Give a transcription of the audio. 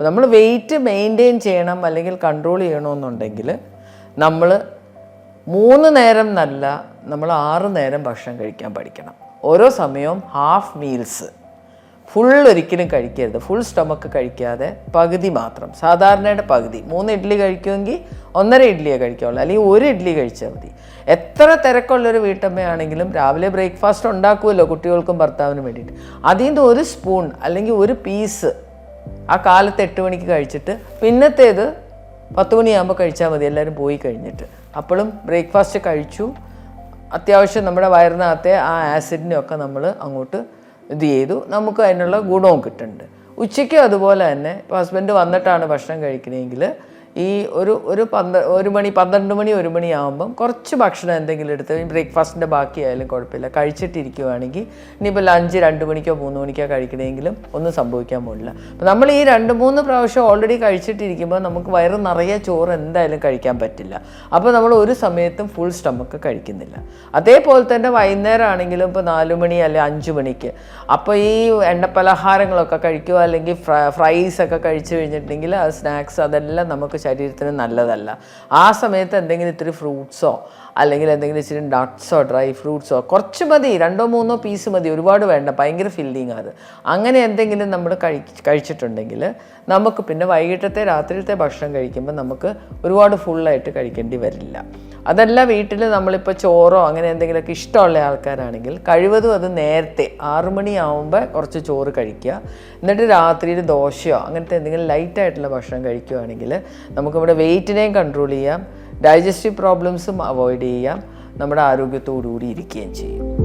അപ്പോൾ നമ്മൾ wait maintain ചെയ്യണം അല്ലെങ്കിൽ കൺട്രോൾ ചെയ്യണമെന്നുണ്ടെങ്കിൽ നമ്മൾ മൂന്ന് നേരം നല്ല നമ്മൾ ആറ് നേരം ഭക്ഷണം കഴിക്കാൻ പഠിക്കണം. ഓരോ സമയവും ഹാഫ് മീൽസ് ഫുൾ ഒരിക്കലും കഴിക്കരുത്. ഫുൾ സ്റ്റൊമക്ക് കഴിക്കാതെ പകുതി മാത്രം. സാധാരണയുടെ പകുതി. മൂന്ന് ഇഡ്ഡലി കഴിക്കുമെങ്കിൽ ഒന്നര ഇഡ്ഡലിയെ കഴിക്കാവുള്ളൂ അല്ലെങ്കിൽ ഒരു ഇഡ്ഡലി കഴിച്ചാൽ മതി. എത്ര തിരക്കുള്ളൊരു വീട്ടമ്മയാണെങ്കിലും രാവിലെ ബ്രേക്ക്ഫാസ്റ്റ് ഉണ്ടാക്കുമല്ലോ കുട്ടികൾക്കും ഭർത്താവിനും വേണ്ടിയിട്ട്. നിന്ന് ഒരു സ്പൂൺ അല്ലെങ്കിൽ ഒരു പീസ് ആ കാലത്ത് എട്ട് മണിക്ക് കഴിച്ചിട്ട് പിന്നത്തേത് പത്ത് മണിയാകുമ്പോൾ കഴിച്ചാൽ മതി എല്ലാവരും പോയി കഴിഞ്ഞിട്ട്. അപ്പോഴും ബ്രേക്ക്ഫാസ്റ്റ് കഴിച്ചു. അത്യാവശ്യം നമ്മുടെ വയറിനകത്തെ ആ ആസിഡിനെയൊക്കെ നമ്മൾ അങ്ങോട്ട് ഇത് ചെയ്തു. നമുക്ക് അതിനുള്ള ഗുണവും കിട്ടുന്നുണ്ട്. ഉച്ചയ്ക്കും അതുപോലെ തന്നെ ഇപ്പോൾ ഹസ്ബൻഡ് വന്നിട്ടാണ് ഭക്ഷണം കഴിക്കണമെങ്കിൽ ഈ ഒരു ഒരു പന്ത്ര ഒരു മണി പന്ത്രണ്ട് മണി ഒരു മണി ആകുമ്പം കുറച്ച് ഭക്ഷണം എന്തെങ്കിലും എടുത്ത് ബ്രേക്ക്ഫാസ്റ്റിന്റെ ബാക്കിയായാലും കുഴപ്പമില്ല. കഴിച്ചിട്ടിരിക്കുവാണെങ്കിൽ ഇനിയിപ്പോൾ ലഞ്ച് രണ്ട് മണിക്കോ മൂന്ന് മണിക്കോ കഴിക്കണമെങ്കിലും ഒന്നും സംഭവിക്കാൻ പോകില്ല അപ്പോൾ നമ്മൾ ഈ രണ്ട് മൂന്ന് പ്രാവശ്യം ഓൾറെഡി കഴിച്ചിട്ടിരിക്കുമ്പോൾ നമുക്ക് വയറ് നിറയെ ചോറ് എന്തായാലും കഴിക്കാൻ പറ്റില്ല. അപ്പോൾ നമ്മൾ ഒരു സമയത്തും ഫുൾ സ്റ്റമക്ക് കഴിക്കുന്നില്ല. അതേപോലെ തന്നെ വൈകുന്നേരം ആണെങ്കിലും ഇപ്പോൾ നാല് മണി അല്ലെങ്കിൽ അഞ്ച് മണിക്ക്. അപ്പോൾ ഈ എണ്ണപ്പലഹാരങ്ങളൊക്കെ കഴിക്കുക അല്ലെങ്കിൽ ഫ്രൈസ് ഒക്കെ കഴിച്ചു കഴിഞ്ഞിട്ടുണ്ടെങ്കിൽ അത് സ്നാക്സ് അതെല്ലാം നമുക്ക് ശരീരത്തിന് നല്ലതല്ല. ആ സമയത്ത് എന്തെങ്കിലും ഇത്തിരി ഫ്രൂട്ട്സോ അല്ലെങ്കിൽ എന്തെങ്കിലും ഇച്ചിരി നട്ട്സോ ഡ്രൈ ഫ്രൂട്ട്സോ കുറച്ച് മതി രണ്ടോ മൂന്നോ പീസ് മതി ഒരുപാട് വേണ്ട ഭയങ്കര ഫില്ലിങ് അത്. അങ്ങനെ എന്തെങ്കിലും നമ്മൾ കഴി കഴിച്ചിട്ടുണ്ടെങ്കിൽ നമുക്ക് പിന്നെ വൈകിട്ടത്തെ രാത്രിയിലത്തെ ഭക്ഷണം കഴിക്കുമ്പോൾ നമുക്ക് ഒരുപാട് ഫുള്ളായിട്ട് കഴിക്കേണ്ടി വരില്ല. അതല്ല വീട്ടിൽ നമ്മളിപ്പോൾ ചോറോ അങ്ങനെ എന്തെങ്കിലുമൊക്കെ ഇഷ്ടമുള്ള ആൾക്കാരാണെങ്കിൽ കഴിവതും അത് നേരത്തെ ആറു മണിയാവുമ്പോൾ കുറച്ച് ചോറ് കഴിക്കുക. എന്നിട്ട് രാത്രിയിൽ ദോശയോ അങ്ങനത്തെ എന്തെങ്കിലും ലൈറ്റായിട്ടുള്ള ഭക്ഷണം കഴിക്കുകയാണെങ്കിൽ നമുക്കിവിടെ വെയിറ്റിനെയും കൺട്രോൾ ചെയ്യാം. ഡൈജസ്റ്റീവ് പ്രോബ്ലംസും അവോയ്ഡ് ചെയ്യാം. നമ്മുടെ ആരോഗ്യത്തോടുകൂടി ഇരിക്കുകയും ചെയ്യും.